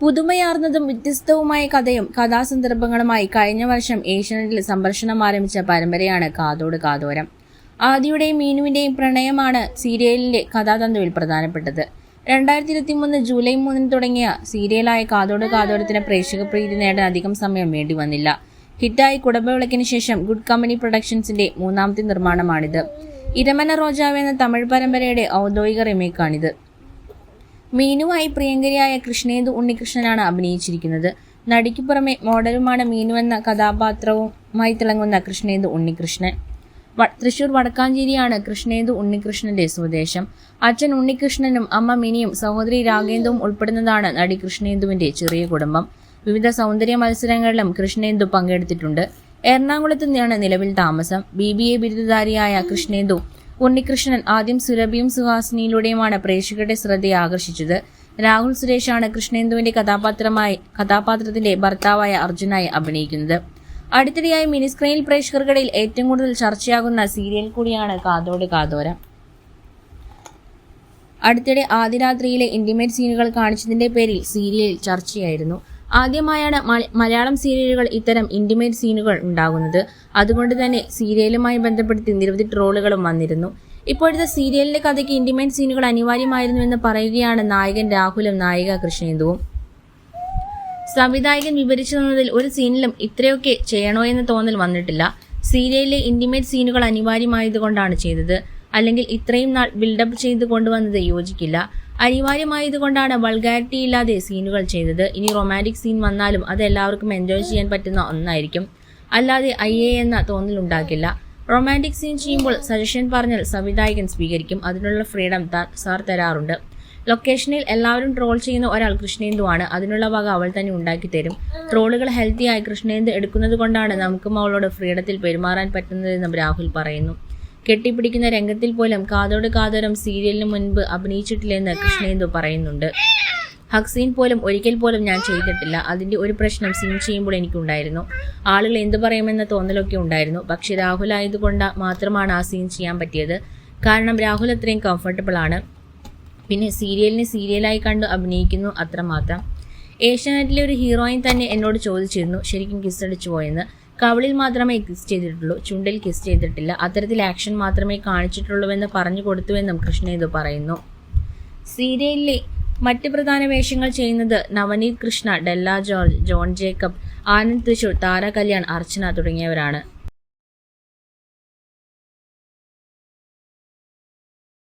പുതുമയാർന്നതും വ്യത്യസ്തവുമായ കഥയും കഥാസന്ദർഭങ്ങളുമായി കഴിഞ്ഞ വർഷം ഏഷ്യാനെറ്റിൽ സംപ്രേഷണം ആരംഭിച്ച പരമ്പരയാണ് കാതോട് കാതോരം. ആദിയുടെയും മീനുവിന്റെയും പ്രണയമാണ് സീരിയലിന്റെ കഥാതന്തുവിൽ പ്രധാനപ്പെട്ടത്. രണ്ടായിരത്തി ഇരുപത്തി മൂന്ന് ജൂലൈ മൂന്നിന് തുടങ്ങിയ സീരിയലായ കാതോട് കാതോരത്തിന് പ്രേക്ഷക പ്രീതി നേടാൻ അധികം സമയം വേണ്ടി വന്നില്ല. ഹിറ്റായി കുടമ്പവിളക്കിന് ശേഷം ഗുഡ് കമ്പനി പ്രൊഡക്ഷൻസിന്റെ മൂന്നാമത്തെ നിർമ്മാണമാണിത്. ഇരമന റോജാവ് എന്ന തമിഴ് പരമ്പരയുടെ ഔദ്യോഗിക റിമേക്കാണിത്. മീനുവായി പ്രിയങ്കരിയായ കൃഷ്ണേന്ദു ഉണ്ണികൃഷ്ണനാണ് അഭിനയിച്ചിരിക്കുന്നത്. നടിക്ക് പുറമെ മോഡലുമാണ് മീനു എന്ന കഥാപാത്രവുമായി തിളങ്ങുന്ന കൃഷ്ണേന്ദു ഉണ്ണികൃഷ്ണൻ. തൃശൂർ വടക്കാഞ്ചേരിയാണ് കൃഷ്ണേന്ദു ഉണ്ണികൃഷ്ണന്റെ സ്വദേശം. അച്ഛൻ ഉണ്ണികൃഷ്ണനും അമ്മ മിനിയും സഹോദരി രാഗേന്ദുവും ഉൾപ്പെടുന്നതാണ് നടി കൃഷ്ണേന്ദുവിന്റെ ചെറിയ കുടുംബം. വിവിധ സൗന്ദര്യ മത്സരങ്ങളിലും കൃഷ്ണേന്ദു പങ്കെടുത്തിട്ടുണ്ട്. എറണാകുളത്ത് നിന്നാണ് നിലവിൽ താമസം. ബി ബി എ ബിരുദധാരിയായ കൃഷ്ണേന്ദു ഉണ്ണികൃഷ്ണൻ ആദ്യം സുരഭിയും സുഹാസിനിയിലൂടെയുമാണ് പ്രേക്ഷകരുടെ ശ്രദ്ധയെ ആകർഷിച്ചത്. രാഹുൽ സുരേഷാണ് കൃഷ്ണേന്ദുവിന്റെ കഥാപാത്രമായി കഥാപാത്രത്തിന്റെ ഭർത്താവായ അർജുനായി അഭിനയിക്കുന്നത്. അടുത്തിടെയായി മിനിസ്ക്രീനിൽ പ്രേക്ഷകർക്കിടയിൽ ഏറ്റവും കൂടുതൽ ചർച്ചയാകുന്ന സീരിയൽ കൂടിയാണ് കാതോട് കാതോര. അടുത്തിടെ ആദ്യരാത്രിയിലെ ഇന്റിമേറ്റ് സീനുകൾ കാണിച്ചതിന്റെ പേരിൽ സീരിയൽ ചർച്ചയായിരുന്നു. ആദ്യമായാണ് മലയാളം സീരിയലുകൾ ഇത്തരം ഇന്റിമേറ്റ് സീനുകൾ ഉണ്ടാകുന്നത്. അതുകൊണ്ട് തന്നെ സീരിയലുമായി ബന്ധപ്പെടുത്തി നിരവധി ട്രോളുകളും വന്നിരുന്നു. ഇപ്പോഴത്തെ സീരിയലിന്റെ കഥയ്ക്ക് ഇന്റിമേറ്റ് സീനുകൾ അനിവാര്യമായിരുന്നു എന്ന് പറയുകയാണ് നായകൻ രാഹുലും നായിക കൃഷ്ണേന്ദുവും. സംവിധായകൻ വിവരിച്ചു തന്നതിൽ ഒരു സീനിലും ഇത്രയൊക്കെ ചെയ്യണോ എന്ന് തോന്നൽ വന്നിട്ടില്ല. സീരിയലിലെ ഇന്റിമേറ്റ് സീനുകൾ അനിവാര്യമായതുകൊണ്ടാണ് ചെയ്തത്. അല്ലെങ്കിൽ ഇത്രയും നാൾ ബിൽഡപ്പ് ചെയ്ത് കൊണ്ടുവന്നത് യോജിക്കില്ല. അനിവാര്യമായതുകൊണ്ടാണ് വൾഗാരിറ്റി ഇല്ലാതെ സീനുകൾ ചെയ്തത്. ഇനി റൊമാന്റിക് സീൻ വന്നാലും അത് എല്ലാവർക്കും എൻജോയ് ചെയ്യാൻ പറ്റുന്ന ഒന്നായിരിക്കും. അല്ലാതെ അയ്യേ എന്ന തോന്നലുണ്ടാക്കില്ല റൊമാന്റിക് സീൻ ചെയ്യുമ്പോൾ സജഷൻ പറഞ്ഞാൽ സംവിധായകൻ സ്വീകരിക്കും. അതിനുള്ള ഫ്രീഡം താൻ സാർ തരാറുണ്ട്. ലൊക്കേഷനിൽ എല്ലാവരും ട്രോൾ ചെയ്യുന്ന ഒരാൾ കൃഷ്ണേന്ദുവാണ് അതിനുള്ള വക അവൾ തന്നെ ഉണ്ടാക്കി തരും. ട്രോളുകൾ ഹെൽത്തിയായി കൃഷ്ണേന്ദു എടുക്കുന്നത് കൊണ്ടാണ് നമുക്കും അവളോട് ഫ്രീഡത്തിൽ പെരുമാറാൻ പറ്റുന്നതെന്നും രാഹുൽ പറയുന്നു. കെട്ടിപ്പിടിക്കുന്ന രംഗത്തിൽ പോലും കാതോട് കാതോരം സീരിയലിന് മുൻപ് അഭിനയിച്ചിട്ടില്ലെന്ന് കൃഷ്ണേന്ദു പറയുന്നുണ്ട്. ഹക്സീൻ പോലും ഒരിക്കൽ പോലും ഞാൻ ചെയ്തിട്ടില്ല. അതിന്റെ ഒരു പ്രശ്നം സീൻ ചെയ്യുമ്പോൾ എനിക്കുണ്ടായിരുന്നു. ആളുകൾ എന്തു പറയുമെന്ന തോന്നലൊക്കെ ഉണ്ടായിരുന്നു. പക്ഷെ രാഹുൽ ആയതുകൊണ്ട് മാത്രമാണ് ആ സീൻ ചെയ്യാൻ പറ്റിയത്. കാരണം രാഹുൽ അത്രയും കംഫർട്ടബിൾ ആണ്. പിന്നെ സീരിയലിനെ സീരിയലായി കണ്ടു അഭിനയിക്കുന്നു അത്രമാത്രം. ഏഷ്യാനെറ്റിലെ ഒരു ഹീറോയിൻ തന്നെ എന്നോട് ചോദിച്ചിരുന്നു ശരിക്കും കിസ് അടിച്ചു പോയെന്ന്? കവളിൽ മാത്രമേ കിസ് ചെയ്തിട്ടുള്ളൂ ചുണ്ടിൽ കിസ് ചെയ്തിട്ടില്ല. അത്തരത്തിൽ ആക്ഷൻ മാത്രമേ കാണിച്ചിട്ടുള്ളൂവെന്ന് പറഞ്ഞു കൊടുത്തുവെന്നും കൃഷ്ണ ഇത് പറയുന്നു. സീരിയലിലെ മറ്റ് പ്രധാന വേഷങ്ങൾ ചെയ്യുന്നത് നവനീത് കൃഷ്ണ ഡെല്ല George John Jacob Anand Thrissur Thara Kalyan Archana തുടങ്ങിയവരാണ്.